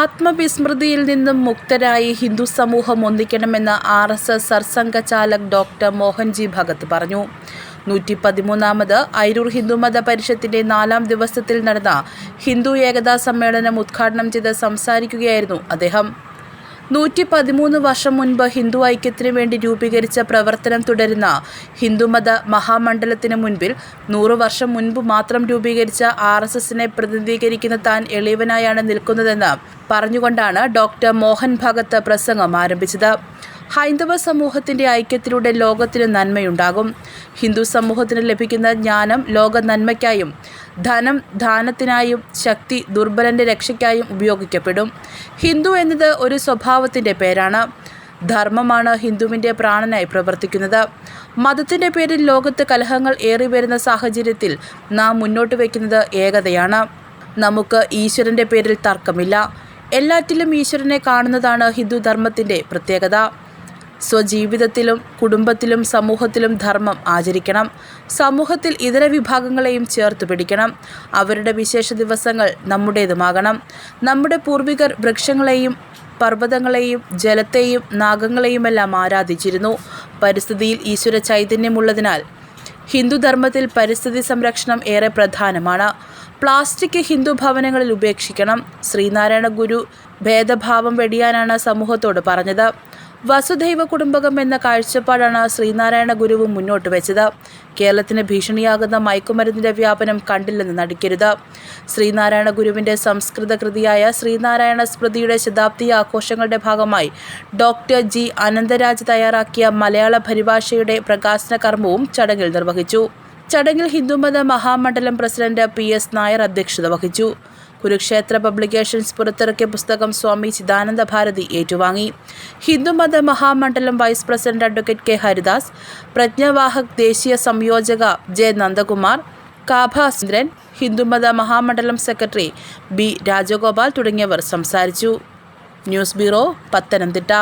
ആത്മവിസ്മൃതിയിൽ നിന്നും മുക്തരായി ഹിന്ദു സമൂഹം ഒന്നിക്കണമെന്ന് ആർ എസ് എസ് സർസംഘചാലക് ഡോക്ടർ മോഹൻജി ഭഗത് പറഞ്ഞു. നൂറ്റി പതിമൂന്നാമത് ഐരൂർ ഹിന്ദുമത പരിഷത്തിന്റെ നാലാം ദിവസത്തിൽ നടന്ന ഹിന്ദു ഏകതാ സമ്മേളനം ഉദ്ഘാടനം ചെയ്ത് സംസാരിക്കുകയായിരുന്നു അദ്ദേഹം. നൂറ്റി പതിമൂന്ന് വർഷം മുൻപ് ഹിന്ദു ഐക്യത്തിനു വേണ്ടി രൂപീകരിച്ച പ്രവർത്തനം തുടരുന്ന ഹിന്ദുമത മഹാമണ്ഡലത്തിന് മുൻപിൽ നൂറു വർഷം മുൻപ് മാത്രം രൂപീകരിച്ച ആർ എസ് എസിനെ പ്രതിനിധീകരിക്കുന്ന താൻ എളിയവനായാണ് നിൽക്കുന്നതെന്ന് പറഞ്ഞുകൊണ്ടാണ് ഡോക്ടർ മോഹൻ ഭഗത്ത് പ്രസംഗം ആരംഭിച്ചത്. ഹൈന്ദവ സമൂഹത്തിന്റെ ഐക്യത്തിലൂടെ ലോകത്തിന് നന്മയുണ്ടാകും. ഹിന്ദു സമൂഹത്തിന് ലഭിക്കുന്ന ജ്ഞാനം ലോക നന്മയ്ക്കായും ധനം ദാനത്തിനായും ശക്തി ദുർബലന്റെ രക്ഷയ്ക്കായും ഉപയോഗിക്കപ്പെടും. ഹിന്ദു എന്നത് ഒരു സ്വഭാവത്തിന്റെ പേരാണ്. ധർമ്മമാണ് ഹിന്ദുവിന്റെ പ്രാണനായി പ്രവർത്തിക്കുന്നത്. മതത്തിന്റെ പേരിൽ ലോകത്ത് കലഹങ്ങൾ ഏറി വരുന്ന സാഹചര്യത്തിൽ നാം മുന്നോട്ട് വയ്ക്കുന്നത് ഏകതയാണ്. നമുക്ക് ഈശ്വരന്റെ പേരിൽ തർക്കമില്ല. എല്ലാറ്റിലും ഈശ്വരനെ കാണുന്നതാണ് ഹിന്ദു ധർമ്മത്തിന്റെ പ്രത്യേകത. സ്വജീവിതത്തിലും കുടുംബത്തിലും സമൂഹത്തിലും ധർമ്മം ആചരിക്കണം. സമൂഹത്തിൽ ഇതര വിഭാഗങ്ങളെയും ചേർത്ത് പിടിക്കണം. അവരുടെ വിശേഷ ദിവസങ്ങൾ നമ്മുടേതുമാകണം. നമ്മുടെ പൂർവികർ വൃക്ഷങ്ങളെയും പർവതങ്ങളെയും ജലത്തെയും നാഗങ്ങളെയുമെല്ലാം ആരാധിച്ചിരുന്നു. പരിസ്ഥിതിയിൽ ഈശ്വര ചൈതന്യമുള്ളതിനാൽ ഹിന്ദുധർമ്മത്തിൽ പരിസ്ഥിതി സംരക്ഷണം ഏറെ പ്രധാനമാണ്. പ്ലാസ്റ്റിക് ഹിന്ദു ഭവനങ്ങളിൽ ഉപേക്ഷിക്കണം. ശ്രീനാരായണ ഗുരു ഭേദഭാവം വെടിയാനാണ് സമൂഹത്തോട് പറഞ്ഞത്. വസുദൈവ കുടുംബകം എന്ന കാഴ്ചപ്പാടാണ് ശ്രീനാരായണ ഗുരുവും മുന്നോട്ട് വെച്ചത്. കേരളത്തിന് ഭീഷണിയാകുന്ന മയക്കുമരുന്നിന്റെ വ്യാപനം കണ്ടില്ലെന്ന് നടിക്കരുത്. ശ്രീനാരായണ ഗുരുവിന്റെ സംസ്കൃത കൃതിയായ ശ്രീനാരായണ സ്മൃതിയുടെ ശതാബ്ദി ആഘോഷങ്ങളുടെ ഭാഗമായി ഡോക്ടർ ജി അനന്തരാജ് തയ്യാറാക്കിയ മലയാള പരിഭാഷയുടെ പ്രകാശന കർമ്മവും ചടങ്ങിൽ നിർവഹിച്ചു. ചടങ്ങിൽ ഹിന്ദുമത മഹാമണ്ഡലം പ്രസിഡന്റ് പി എസ് നായർ അധ്യക്ഷത വഹിച്ചു. കുരുക്ഷേത്ര പബ്ലിക്കേഷൻസ് പുറത്തിറക്കിയ പുസ്തകം സ്വാമി ചിദാനന്ദ ഭാരതി ഏറ്റുവാങ്ങി. ഹിന്ദുമത മഹാമണ്ഡലം vice president advocate K Haridas പ്രജ്ഞാവാഹക് ദേശീയ സംയോജക ജെ നന്ദകുമാർ കാഭാസുന്ദ്രൻ ഹിന്ദുമത മഹാമണ്ഡലം സെക്രട്ടറി ബി രാജഗോപാൽ തുടങ്ങിയവർ സംസാരിച്ചു. News bureau Pathanamthitta.